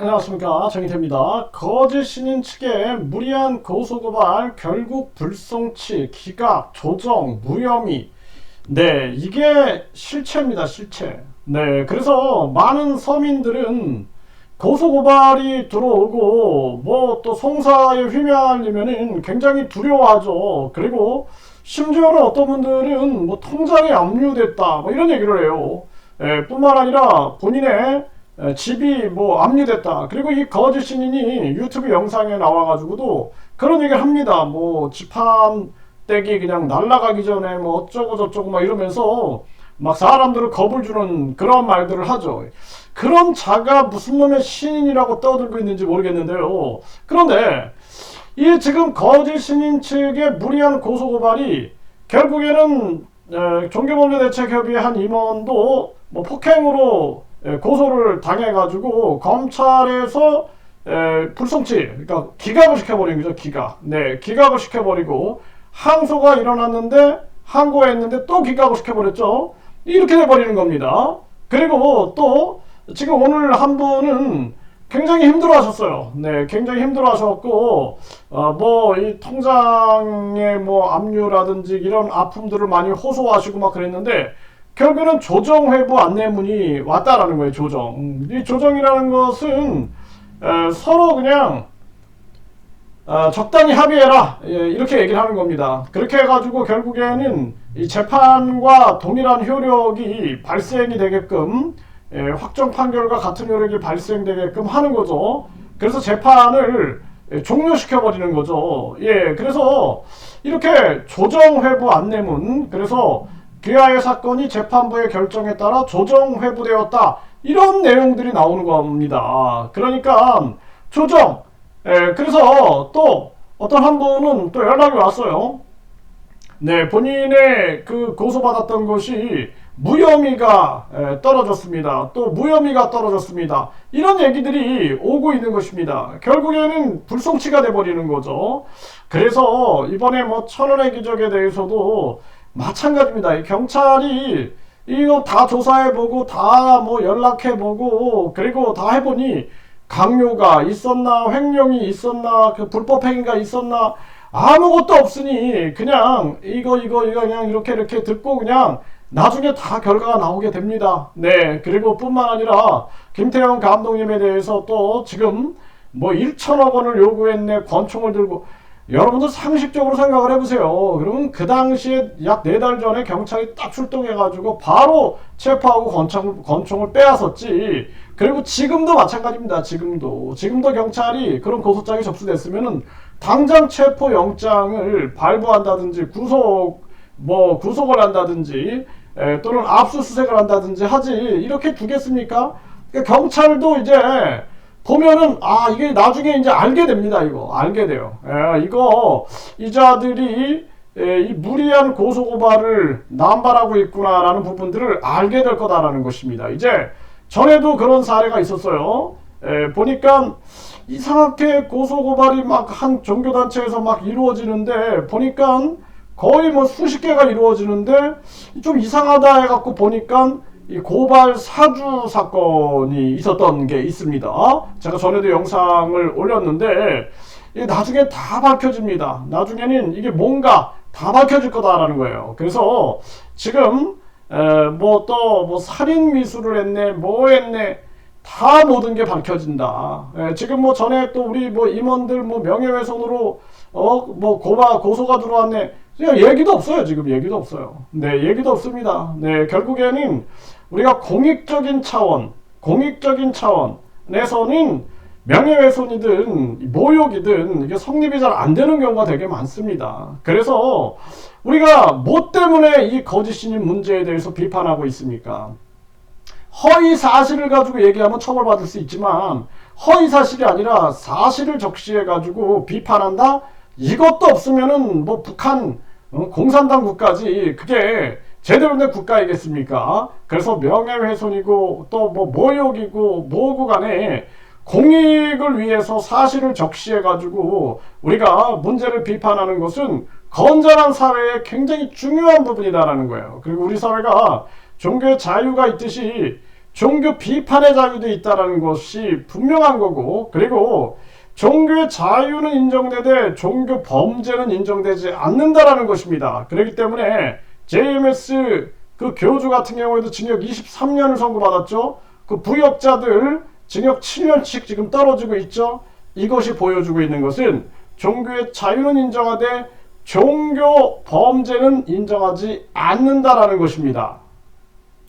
안녕하십니까. 정희태입니다. 거짓 신인 측의 무리한 고소고발 결국 불송치 기각 조정 무혐의. 네 이게 실체입니다 실체. 네 그래서 많은 서민들은 고소고발이 들어오고 뭐 또 송사에 휘말리면은 굉장히 두려워하죠. 그리고 심지어는 어떤 분들은 뭐 통장에 압류됐다 뭐 이런 얘기를 해요. 예, 뿐만 아니라 본인의 에, 집이 뭐 압류됐다. 그리고 이 거짓 신인이 유튜브 영상에 나와가지고도 그런 얘기를 합니다. 뭐 지판 떼기 그냥 날라가기 전에 뭐 어쩌고 저쩌고 막 이러면서 막 사람들을 겁을 주는 그런 말들을 하죠. 그런 자가 무슨 놈의 신인이라고 떠들고 있는지 모르겠는데요. 그런데 이 지금 거짓 신인 측의 무리한 고소고발이 결국에는 에, 종교범죄대책협의회 한 임원도 뭐 폭행으로 에, 고소를 당해가지고 검찰에서 에, 불송치, 그러니까 기각을 시켜버린 거죠, 기각. 네, 기각을 시켜버리고 항소가 일어났는데 항고했는데 또 기각을 시켜버렸죠. 이렇게 돼버리는 겁니다. 그리고 또 지금 오늘 한 분은 굉장히 힘들어 하셨어요. 네, 굉장히 힘들어 하셨고 어, 뭐 이 통장에 뭐 압류라든지 이런 아픔들을 많이 호소하시고 막 그랬는데 결국에는 조정 회부 안내문이 왔다라는 거예요. 조정. 음, 이 조정이라는 것은 에, 서로 그냥 어, 적당히 합의해라 예, 이렇게 얘기를 하는 겁니다. 그렇게 해가지고 결국에는 이 재판과 동일한 효력이 발생이 되게끔 예, 확정 판결과 같은 효력이 발생되게끔 하는 거죠. 그래서 재판을 예, 종료시켜 버리는 거죠. 예, 그래서 이렇게 조정 회부 안내문 그래서 귀하의 사건이 재판부의 결정에 따라 조정 회부되었다 이런 내용들이 나오는 겁니다. 그러니까 조정 예, 그래서 또 어떤 한 분은 또 연락이 왔어요. 네, 본인의 그 고소받았던 것이 무혐의가 에, 떨어졌습니다. 또 무혐의가 떨어졌습니다. 이런 얘기들이 오고 있는 것입니다. 결국에는 불송치가 돼버리는 거죠. 그래서 이번에 뭐 천원의 기적에 대해서도 마찬가지입니다. 이 경찰이 이거 다 조사해보고 다 뭐 연락해보고 그리고 다 해보니 강요가 있었나 횡령이 있었나 그 불법 행위가 있었나 아무것도 없으니 그냥 이거 이거 이거 그냥 이렇게 이렇게 듣고 그냥 나중에 다 결과가 나오게 됩니다. 네 그리고 뿐만 아니라 김태형 감독님에 대해서 또 지금 뭐 1천억 원을 요구했네 권총을 들고 여러분들 상식적으로 생각을 해보세요. 그러면 그 당시에 약 네 달 전에 경찰이 딱 출동해가지고 바로 체포하고 권총, 권총을 빼앗았지. 그리고 지금도 마찬가지입니다. 지금도. 지금도 경찰이 그런 고소장이 접수됐으면은 당장 체포 영장을 발부한다든지 구속, 뭐 구속을 한다든지 에, 또는 압수수색을 한다든지 하지. 이렇게 두겠습니까? 그러니까 경찰도 이제 보면은 아 이게 나중에 이제 알게 됩니다 이거. 알게 돼요. 예, 이거 이자들이 예, 이 무리한 고소고발을 남발하고 있구나라는 부분들을 알게 될 거다라는 것입니다. 이제 전에도 그런 사례가 있었어요. 예, 보니까 이상하게 고소고발이 막 한 종교단체에서 막 이루어지는데 보니까 거의 뭐 수십 개가 이루어지는데 좀 이상하다 해갖고 보니까 이 고발 사주 사건이 있었던 게 있습니다. 제가 전에도 영상을 올렸는데 나중에 다 밝혀집니다. 나중에는 이게 뭔가 다 밝혀질 거다라는 거예요. 그래서 지금 뭐 또뭐 뭐 살인 미수를 했네, 뭐 했네. 다 모든 게 밝혀진다. 에, 지금 뭐 전에 또 우리 뭐 임원들 뭐 명예훼손으로 어 뭐 고바 고소가 들어왔네. 그냥 얘기도 없어요. 지금 얘기도 없어요. 네, 얘기도 없습니다. 네, 결국에는 우리가 공익적인 차원, 공익적인 차원에서는 명예훼손이든 모욕이든 이게 성립이 잘 안 되는 경우가 되게 많습니다. 그래서 우리가 뭐 때문에 이 거짓신인 문제에 대해서 비판하고 있습니까? 허위 사실을 가지고 얘기하면 처벌받을 수 있지만 허위 사실이 아니라 사실을 적시해 가지고 비판한다? 이것도 없으면은 뭐 북한 어, 공산당국까지 그게 제대로 된 국가이겠습니까? 그래서 명예훼손이고 또 뭐 모욕이고 뭐고 간에 공익을 위해서 사실을 적시해 가지고 우리가 문제를 비판하는 것은 건전한 사회의 굉장히 중요한 부분이다라는 거예요. 그리고 우리 사회가 종교의 자유가 있듯이 종교 비판의 자유도 있다라는 것이 분명한 거고 그리고 종교의 자유는 인정되되 종교 범죄는 인정되지 않는다라는 것입니다. 그렇기 때문에 JMS 그 교주 같은 경우에도 징역 23년을 선고받았죠. 그 부역자들 징역 7년씩 지금 떨어지고 있죠. 이것이 보여주고 있는 것은 종교의 자유는 인정하되 종교 범죄는 인정하지 않는다라는 것입니다.